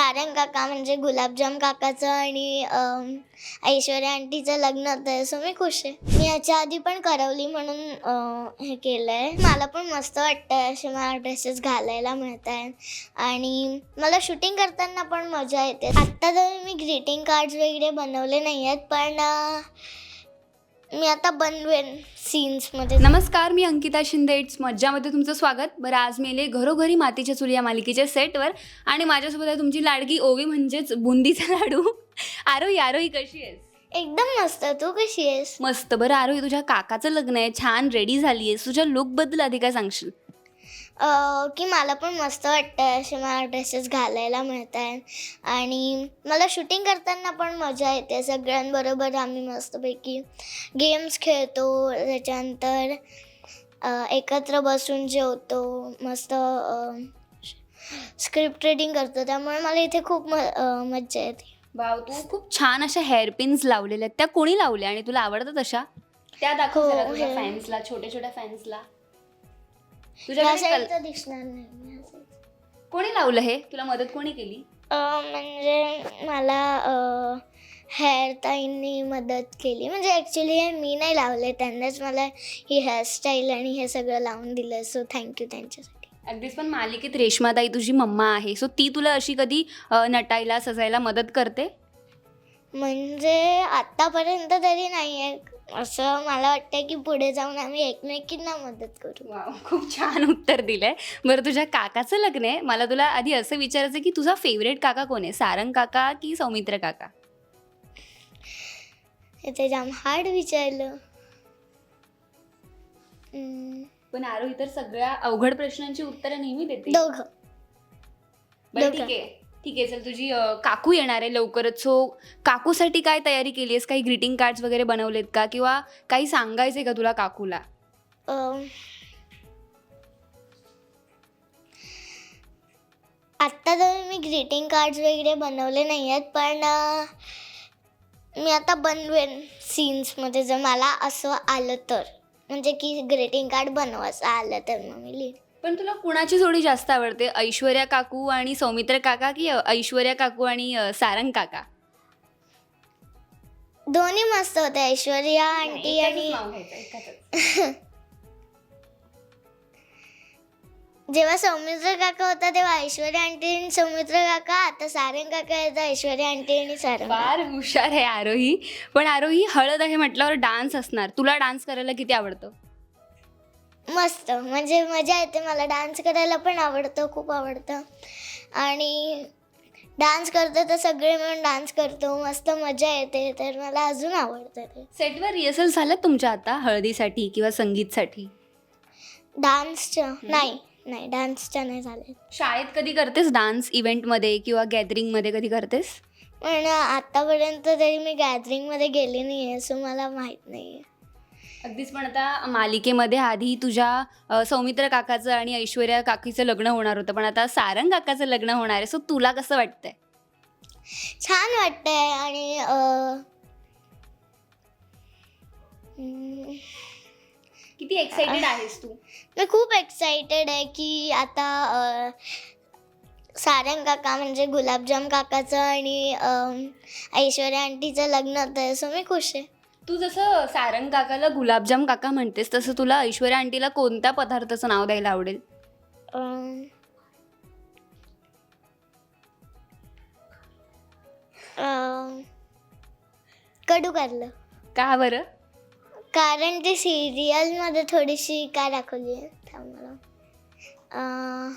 सारंग काका म्हणजे गुलाबजाम काकाचं आणि ऐश्वर्या आंटीचं लग्न होतं सो मी खुश आहे. मी याच्या आधी पण करवली म्हणून हे केलं आहे मला पण मस्त वाटतं असे मला ड्रेसेस घालायला मिळत आहेत आणि मला शूटिंग करताना पण मजा येते. आत्ता तर मी ग्रीटिंग कार्ड्स वगैरे बनवले नाही आहेत पण मी आता बनवेन सीन्समध्ये नमस्कार मी अंकिता शिंदे. इट्स मज्जामध्ये तुमचं स्वागत. बरं आज मी आले घरोघरी मातीच्या चुली या मालिकेच्या सेटवर आणि माझ्यासोबत आहे तुमची लाडकी ओवी म्हणजेच बुंदीचा लाडू. आरोही आरोही कशी आहेस? एकदम मस्त. तू कशी आहेस? मस्त. बरं आरोही तुझ्या काकाचं लग्न आहे. छान रेडी झाली आहेस तुझ्या लुकबद्दल आधी काय सांगशील? की मला पण मस्त वाटतं असे मला ड्रेसेस घालायला मिळत आहेत आणि मला शूटिंग करताना पण मजा येते. सगळ्यांबरोबर आम्ही मस्तपैकी गेम्स खेळतो. त्याच्यानंतर एकत्र बसून जेवतो. मस्त स्क्रिप्ट रिडिंग करतो. त्यामुळे मला इथे खूप म मज्जा येते. भाऊ तू खूप छान अशा हेअरपिन्स लावलेल्या आहेत. त्या कोणी लावल्या आणि तुला आवडतात अशा? त्या दाखव जरा तुझ्या हे. फॅन्सला छोट्या छोट्या फॅन्सला तुझ्या साईडचं दिसणार नाही. कोणी लावलं हे? तुला मदत कोणी केली? अ, म्हणजे मला हेअर ताईंनी मदत केली. म्हणजे ॲक्च्युली हे मी नाही लावले त्यांनाच मला ही हेअरस्टाईल आणि हे सगळं लावून दिलं. सो थँक्यू त्यांच्यासाठी. अगदीच पण मालिकेत रेश्माताई तुझी मम्मा आहे. सो ती तुला अशी कधी अ, नटायला सजायला मदत करते? म्हणजे आत्तापर्यंत तरी नाही आहे असं मला वाटतं की पुढे जाऊन आम्ही एकमेकींना मदत करू. वाव खूप छान उत्तर दिलंय. बरं तुझ्या काकाचं लग्न आहे. मला तुला आधी असं विचारायचं की तुझा फेवरेट काका कोण आहे? सारंग काका की सौमित्र काका? ते जाम हार्ड विचारलं. हम्म, पण आरोही तर सगळ्या अवघड प्रश्नांची उत्तरं नेहमी देते. दोघं. बरं दोघं. ठीक आहे. ठीक आहे चल तुझी अ, काकू येणार आहे लवकरच. सो काकूसाठी काय तयारी केली आहेस काही ग्रीटिंग कार्ड्स वगैरे बनवलेत का? किंवा काही सांगायचंय का तुला काकूला? आत्ता तर मी ग्रीटिंग कार्ड्स वगैरे बनवले नाही आहेत पण मी आता बनवेन सीन्समध्ये जर मला असं आलं तर. म्हणजे की ग्रीटिंग कार्ड बनवायचं आलं तर मग मी लिहिन पण तुला कुणाची जोडी जास्त आवडते? ऐश्वर्या काकू आणि सौमित्र काका की ऐश्वर्या काकू आणि अ, सारंग काका? दोन्ही मस्त होते ऐश्वर्या आंटी आणि जेव्हा सौमित्र काका होता तेव्हा ऐश्वर्या आंटी आणि सौमित्र काका आता सारंग काका येतं ऐश्वर्या आंटी आणि सारंग. फार हुशार आहे आरोही. पण आरोही हळद आहे म्हटल्यावर डान्स असणार. तुला डान्स करायला किती आवडतं? मस्त. म्हणजे मजा येते मला. डान्स करायला पण आवडतं खूप आवडतं. आणि डान्स करतो तर सगळे मिळून डान्स करतो. मस्त मजा येते. तर मला अजून आवडतं ते. सेटवर रिहर्सल झालं तुमच्या आता? हळदीसाठी किंवा संगीतसाठी? डान्सचं नाही. नाही डान्सच्या नाही झाले. शाळेत कधी करतेस डान्स इव्हेंटमध्ये किंवा गॅदरिंगमध्ये कधी करतेस? पण आतापर्यंत तरी मी गॅदरिंगमध्ये गेले नाही आहे सो मला माहीत नाही आहे अगदीच पण आता मालिकेमध्ये आधी तुझ्या सौमित्र काकाचं आणि ऐश्वर्या काकीचं लग्न होणार होतं पण आता सारंग काकाचं लग्न होणार आहे सो तुला कसं वाटतंय? छान वाटतंय आणि अं, हम्म, किती एक्साइटेड आहेस तू? मी खूप एक्साइटेड आहे की आता अं, सारंग काका म्हणजे गुलाबजाम काकाचं आणि अं, ऐश्वर्या आंटीचं लग्न होतं सो मी खुश आहे. तू जसं सारंग काकाला गुलाबजाम काका म्हणतेस तसं तुला ऐश्वर्या आंटीला कोणत्या पदार्थाचं नाव द्यायला आवडेल? अं, अं, कडू कारलं का बरं? कारण ती सिरियलमध्ये थोडीशी काय दाखवली आहे थांब मला. अं,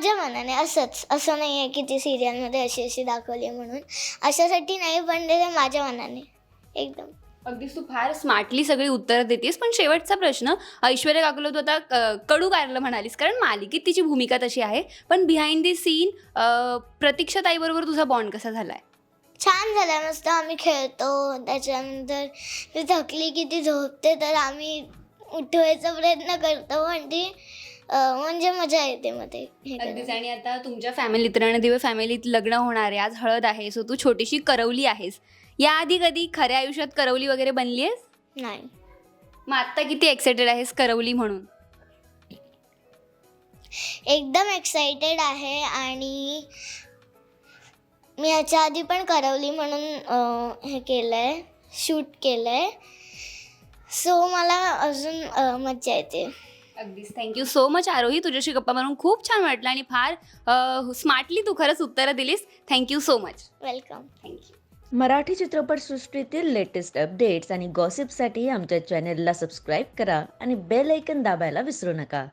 माझ्या मनाने असंच असं नाही आहे की ती सिरियलमध्ये अशी अशी दाखवली आहे म्हणून. अशासाठी नाही पण ते माझ्या मनाने. एकदम. अगदीच तू फार स्मार्टली सगळी उत्तरं देतेस पण शेवटचा प्रश्न ऐश्वर्या काकूला तू आता अ, कडू कारलं म्हणालीस कारण मालिकेत तिची भूमिका तशी आहे पण बिहाइंड दी सीन प्रतीक्षा ताईबरोबर तुझा बॉन्ड कसा झालाय? छान झालं मस्त आम्ही खेळतो त्याच्यानंतर ती थकली की ती झोपते तर आम्ही उठवायचा प्रयत्न करतो पण ती म्हणजे मजा येते ते हे अगदीच. करायला. आणि आता तुमच्या फॅमिलीत रणदिवे फॅमिलीत लग्न होणार आहे. आज हळद आहे. सो तू छोटीशी करवली आहेस. याआधी कधी खऱ्या आयुष्यात करवली वगैरे बनली आहेस? नाही. मग आत्ता किती एक्सायटेड आहेस करवली म्हणून? एकदम एक्साइटेड आहे आणि मी ह्याच्या आधी पण करवली म्हणून अं, हे केलं आहे शूट केलं आहे सो मला अजून अं, मज्जा येते. अगदीच. Thank you so much Aarohi. तुझ्याशी गप्पा मारून खूप छान वाटलं आणि फार स्मार्टली तू खरंच उत्तरं दिलीस. Thank you so much welcome thank you Marathi चित्रपटसृष्टीतील लेटेस्ट अपडेट्स आणि गॉसिपसाठी आमच्या चॅनेलला सबस्क्राईब करा आणि बेल ऐकन दाबायला विसरू नका.